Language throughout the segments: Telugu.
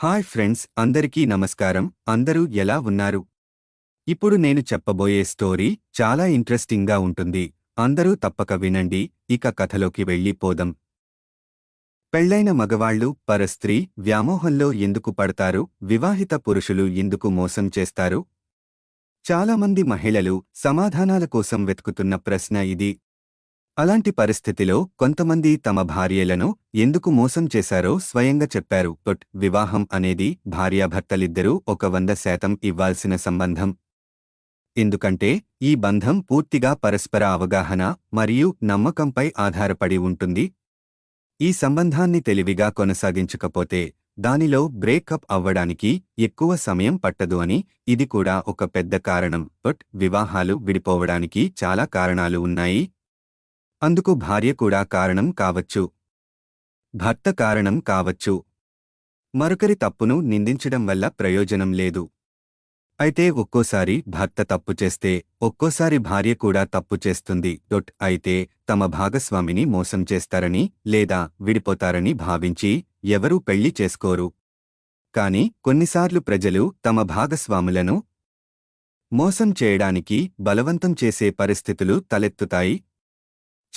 హాయ్ ఫ్రెండ్స్ అందరికీ నమస్కారం. అందరూ ఎలా ఉన్నారు? ఇప్పుడు నేను చెప్పబోయే స్టోరీ చాలా ఇంట్రెస్టింగ్గా ఉంటుంది. అందరూ తప్పక వినండి. ఇక కథలోకి వెళ్ళిపోదాం. పెళ్ళైన మగవాళ్ళు పరస్త్రీ వ్యామోహంలో ఎందుకు పడతారు? వివాహిత పురుషులు ఎందుకు మోసం చేస్తారు? చాలామంది మహిళలు సమాధానాల కోసం వెతుకుతున్న ప్రశ్న ఇది. అలాంటి పరిస్థితిలో కొంతమంది తమ భార్యలను ఎందుకు మోసం చేశారో స్వయంగా చెప్పారు. బట్ వివాహం అనేది భార్యాభర్తలిద్దరూ ఒక వంద శాతం ఇవ్వాల్సిన సంబంధం. ఎందుకంటే ఈ బంధం పూర్తిగా పరస్పర అవగాహన మరియు నమ్మకంపై ఆధారపడి ఉంటుంది. ఈ సంబంధాన్ని తెలివిగా కొనసాగించకపోతే దానిలో బ్రేకప్ అవ్వడానికి ఎక్కువ సమయం పట్టదు అని ఇది కూడా ఒక పెద్ద కారణం. బట్ వివాహాలు విడిపోవడానికి చాలా కారణాలు ఉన్నాయి. అందుకు భార్య కూడా కారణం కావచ్చు. భర్త కారణం కావచ్చు. మరొకరి తప్పును నిందించడం వల్ల ప్రయోజనం లేదు. అయితే ఒక్కోసారి భర్త తప్పు చేస్తే ఒక్కోసారి భార్య కూడా తప్పు చేస్తుంది. డొట్ అయితే తమ భాగస్వామిని మోసం చేస్తారని లేదా విడిపోతారని భావించి ఎవరూ పెళ్ళి చేసుకోరు. కాని కొన్నిసార్లు ప్రజలు తమ భాగస్వాములను మోసం చేయడానికి బలవంతం చేసే పరిస్థితులు తలెత్తుతాయి.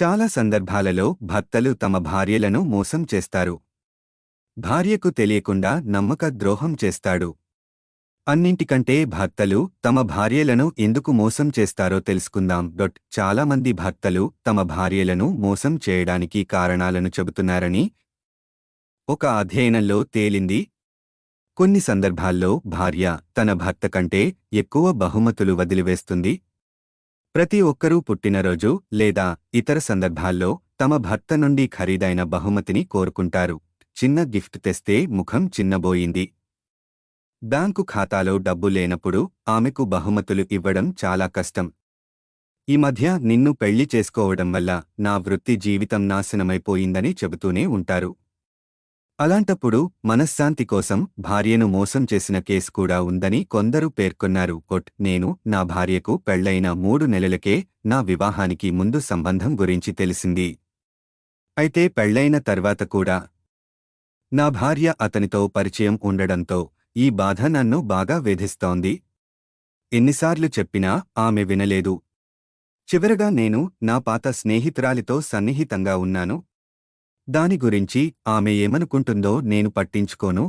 చాలా సందర్భాలలో భర్తలు తమ భార్యలను మోసం చేస్తారు. భార్యకు తెలియకుండా నమ్మక ద్రోహం చేస్తాడు. అన్నింటికంటే భర్తలు తమ భార్యలను ఎందుకు మోసం చేస్తారో తెలుసుకుందాం. డొట్ చాలామంది భర్తలు తమ భార్యలను మోసం చేయడానికి కారణాలను చెబుతున్నారని ఒక అధ్యయనంలో తేలింది. కొన్ని సందర్భాల్లో భార్య తన భర్త కంటే ఎక్కువ బహుమతులు వదిలివేస్తుంది. ప్రతి ఒక్కరూ పుట్టినరోజు లేదా ఇతర సందర్భాల్లో తమ భర్త నుండి ఖరీదైన బహుమతిని కోరుకుంటారు. చిన్న గిఫ్ట్ తెస్తే ముఖం చిన్నబోయింది. బ్యాంకు ఖాతాలో డబ్బు లేనప్పుడు ఆమెకు బహుమతులు ఇవ్వడం చాలా కష్టం. ఈ మధ్య నిన్ను పెళ్ళి చేసుకోవడం వల్ల నా వృత్తి జీవితం నాశనమైపోయిందని చెబుతూనే ఉంటారు. అలాంటప్పుడు మనశ్శాంతి కోసం భార్యను మోసం చేసిన కేసు కూడా ఉందని కొందరు పేర్కొన్నారు. కొట్ నేను నా భార్యకు పెళ్ళైన మూడు నెలలకే నా వివాహానికి ముందు సంబంధం గురించి తెలిసింది. అయితే పెళ్ళైన తర్వాత కూడా నా భార్య అతనితో పరిచయం ఉండడంతో ఈ బాధ నన్ను బాగా వేధిస్తోంది. ఎన్నిసార్లు చెప్పినా ఆమె వినలేదు. చివరగా నేను నా పాత స్నేహితురాలితో సన్నిహితంగా ఉన్నాను. దాని గురించి ఆమె ఏమనుకుంటుందో నేను పట్టించుకోను.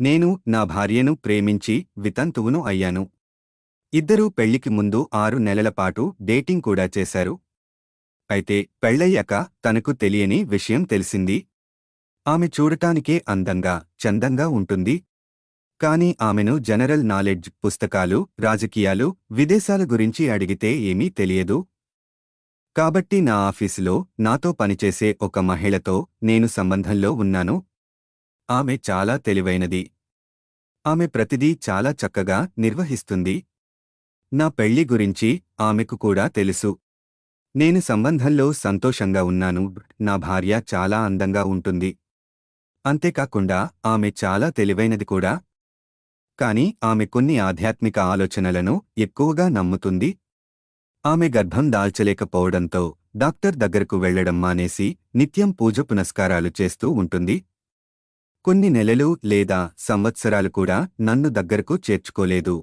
నేను నా భార్యను ప్రేమించి వితంతువును అయ్యాను. ఇద్దరూ పెళ్ళికి ముందు ఆరు నెలలపాటు డేటింగ్ కూడా చేశారు. అయితే పెళ్ళయ్యాక తనకు తెలియని విషయం తెలిసింది. ఆమె చూడటానికే అందంగా చందంగా ఉంటుంది. కాని ఆమెను జనరల్ నాలెడ్జ్ పుస్తకాలు రాజకీయాలు విదేశాల గురించి అడిగితే ఏమీ తెలియదు. కాబట్టి నా ఆఫీసులో నాతో పనిచేసే ఒక మహిళతో నేను సంబంధంలో ఉన్నాను. ఆమె చాలా తెలివైనది. ఆమె ప్రతిదీ చాలా చక్కగా నిర్వహిస్తుంది. నా పెళ్ళి గురించి ఆమెకు కూడా తెలుసు. నేను సంబంధంలో సంతోషంగా ఉన్నాను. నా భార్య చాలా అందంగా ఉంటుంది. అంతేకాకుండా ఆమె చాలా తెలివైనది కూడా. కాని ఆమె కొన్ని ఆధ్యాత్మిక ఆలోచనలను ఎక్కువగా నమ్ముతుంది. ఆమె గర్భం దాల్చలేకపోవడంతో డాక్టర్ దగ్గరకు వెళ్ళడం మానేసి నిత్యం పూజ పునస్కారాలు చేస్తూ ఉంటుంది. కొన్ని నెలలు లేదా సంవత్సరాలు కూడా నన్ను దగ్గరకు చేర్చుకోలేదు.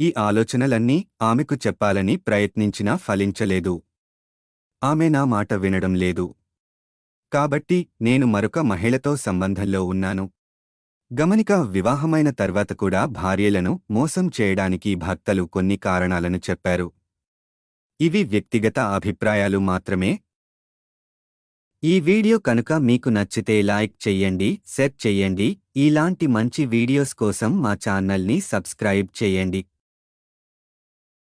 ఈ ఆలోచనలన్నీ ఆమెకు చెప్పాలని ప్రయత్నించినా ఫలించలేదు. ఆమె నా మాట వినడం లేదు. కాబట్టి నేను మరొక మహిళతో సంబంధంలో ఉన్నాను. గమనిక వివాహమైన తర్వాత కూడా భార్యలను మోసం చేయడానికి భర్తలు కొన్ని కారణాలను చెప్పారు. ఇవి వ్యక్తిగత అభిప్రాయాలు మాత్రమే. ఈ వీడియో కనుక మీకు నచ్చితే లైక్ చెయ్యండి షేర్ చెయ్యండి ఇలాంటి మంచి వీడియోస్ కోసం మా ఛానల్ని సబ్స్క్రైబ్ చేయండి.